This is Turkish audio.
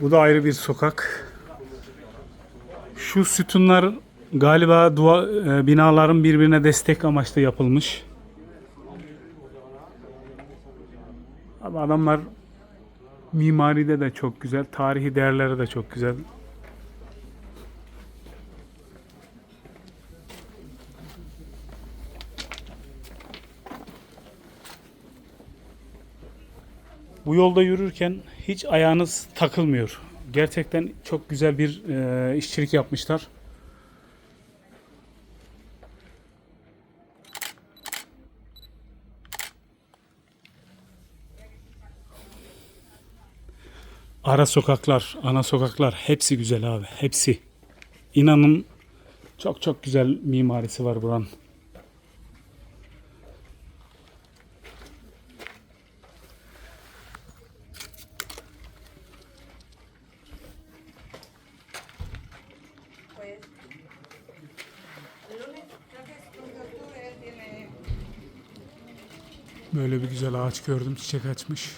Bu da ayrı bir sokak. Şu sütunlar galiba dua, e, binaların birbirine destek amaçlı yapılmış. Ama adamlar mimaride de çok güzel, tarihi değerleri de çok güzel. Bu yolda yürürken hiç ayağınız takılmıyor. Gerçekten çok güzel bir e, işçilik yapmışlar. Ara sokaklar, ana sokaklar hepsi güzel abi. Hepsi. İnanın çok çok güzel mimarisi var buranın. Böyle bir güzel ağaç gördüm. Çiçek açmış.